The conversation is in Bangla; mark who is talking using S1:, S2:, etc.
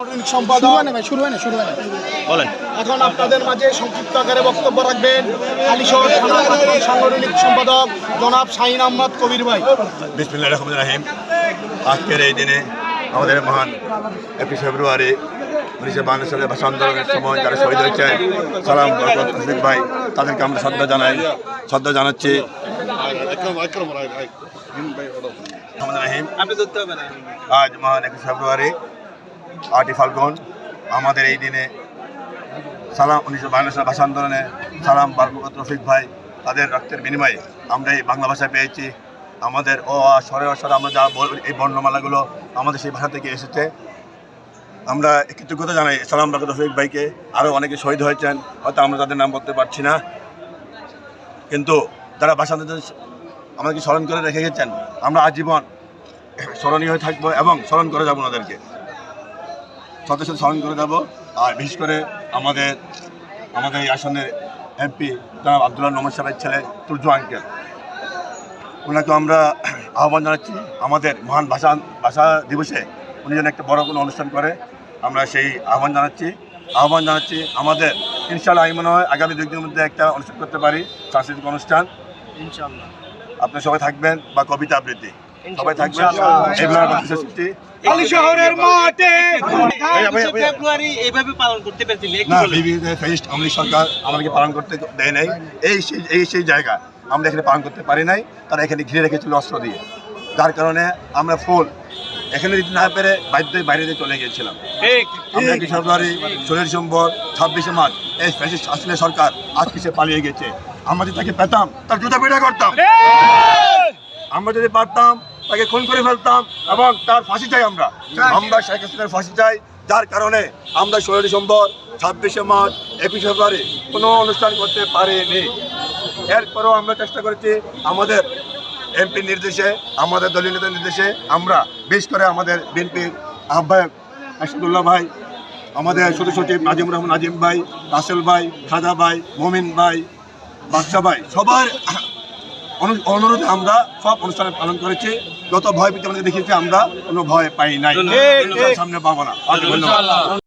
S1: সাংগঠনিক সম্পাদক।
S2: শুরু হয় না শুরু হয় না
S3: বলেন।
S1: এখন আপনাদের মাঝে সংক্ষিপ্ত আকারে বক্তব্য রাখবেন। আলিশহর থানা সাংগঠনিক সম্পাদক জনাব শাহিন আহমদ কবির ভাই।
S3: বিসমিল্লাহ রহমান রাহিম। আজকের এই দিনে আমাদের মহান একুশ ফেব্রুয়ারি উনিশশো বান্ন সালের ভাষা আন্দোলনের সময় যারা শহীদ হয়েছে সালাম বরকত ভাই তাদেরকে আমরা শ্রদ্ধা জানাই শ্রদ্ধা জানাচ্ছি। আজ মহান একুশ ফেব্রুয়ারি আটই ফাল্গুন আমাদের এই দিনে সালাম উনিশশো বায়ান্ন সালের ভাষা আন্দোলনে সালাম বারমুকত রফিক ভাই তাদের রক্তের বিনিময়ে আমরা এই বাংলা ভাষা পেয়েছি। আমাদের ও আ, স্বরে অস্বরে আমরা যা বল- এই বর্ণমালাগুলো আমাদের সেই ভাষা থেকে এসেছে। আমরা কৃতজ্ঞতা জানাই সালাম বারকত রফিক ভাইকে। আরও অনেকে শহীদ হয়েছেন হয়তো আমরা তাদের নাম বলতে পারছি না। কিন্তু তারা ভাষা আন্দোলন আমাদেরকে স্মরণ করে রেখে গেছেন আমরা আজীবন স্মরণীয় হয়ে থাকব এবং স্মরণ করে যাব ওনাদেরকে। সাথে স্মরণ করে যাব আর বিশেষ করে আমাদের আমাদের এই আসনের এমপি জনাব আবদুল্লাহ নমর সাহেবের ছেলে তুর্জু আঙ্কেল। ওনাকে আমরা আহ্বান জানাচ্ছি আমাদের মহান ভাষা ভাষা দিবসে। উনি যেন একটা বড় কোনো অনুষ্ঠান করে। আমরা সেই আহ্বান জানাচ্ছি। আহ্বান জানাচ্ছি আমাদের ইনশাল্লাহ আমি মনে হয় আগামী দুই দিনের মধ্যে একটা অনুষ্ঠান করতে পারি সাংস্কৃতিক অনুষ্ঠান।
S2: ইনশাআল্লাহ।
S3: আপনার সবাই থাকবেন বা কবিতা আবৃত্তি। সবাই থাকবেন। এগুলো সৃষ্টি
S1: মাঠে।
S3: ভাইয়া, ভাইয়া, ভাইয়া।
S4: ফেব্রুয়ারি এইভাবে পালন করতে পেরেছি
S3: না ফেস্ট আমাদের সরকার আমাদেরকে পালন করতে দেয় নাই। এই সেই এই সেই জায়গা আমরা এখানে পালন করতে পারি নাই। তারা এখানে ঘিরে রেখেছিল অস্ত্র দিয়ে। যার কারণে আমরা ফুল এখানে দিতে না পেরে বাধ্য বাইরে দিয়ে চলে গিয়েছিলাম। আমরা ফেব্রুয়ারি ষোলোই ডিসেম্বর ছাব্বিশে মার্চ এই ফ্যাসিস্ট আসলে সরকার আজ সে পালিয়ে গেছে? আমরা যদি তাকে পেতাম তার জুতা পিঠা করতাম। আমরা যদি পারতাম তাকে খুন করে ফেলতাম এবং তার ফাঁসি চাই আমরা। আমরা শেখ হাসিনার ফাঁসি চাই, যার কারণে আমরা ষোলো ডিসেম্বর, ছাব্বিশে মার্চ, একুশে ফেব্রুয়ারি কোনো অনুষ্ঠান করতে পারিনি। এরপরেও আমরা চেষ্টা করেছি আমাদের এমপির নির্দেশে, আমাদের দলীয় নেতার নির্দেশে আমরা বিশেষ করে আমাদের বিএনপির আহ্বায়ক আসাদুল্লাহ ভাই, আমাদের সদস্য সচিব নাজিম রহমান নাজিম ভাই, রাসেল ভাই, খাজা ভাই, মমিন ভাই, বাদশা ভাই, সবার অনুরোধে আমরা সব অনুষ্ঠানে পালন করেছি। যত ভয় পেতে দেখেছি দেখিয়েছি আমরা কোনো ভয় পাই নাই। সামনে পাবো না। ধন্যবাদ।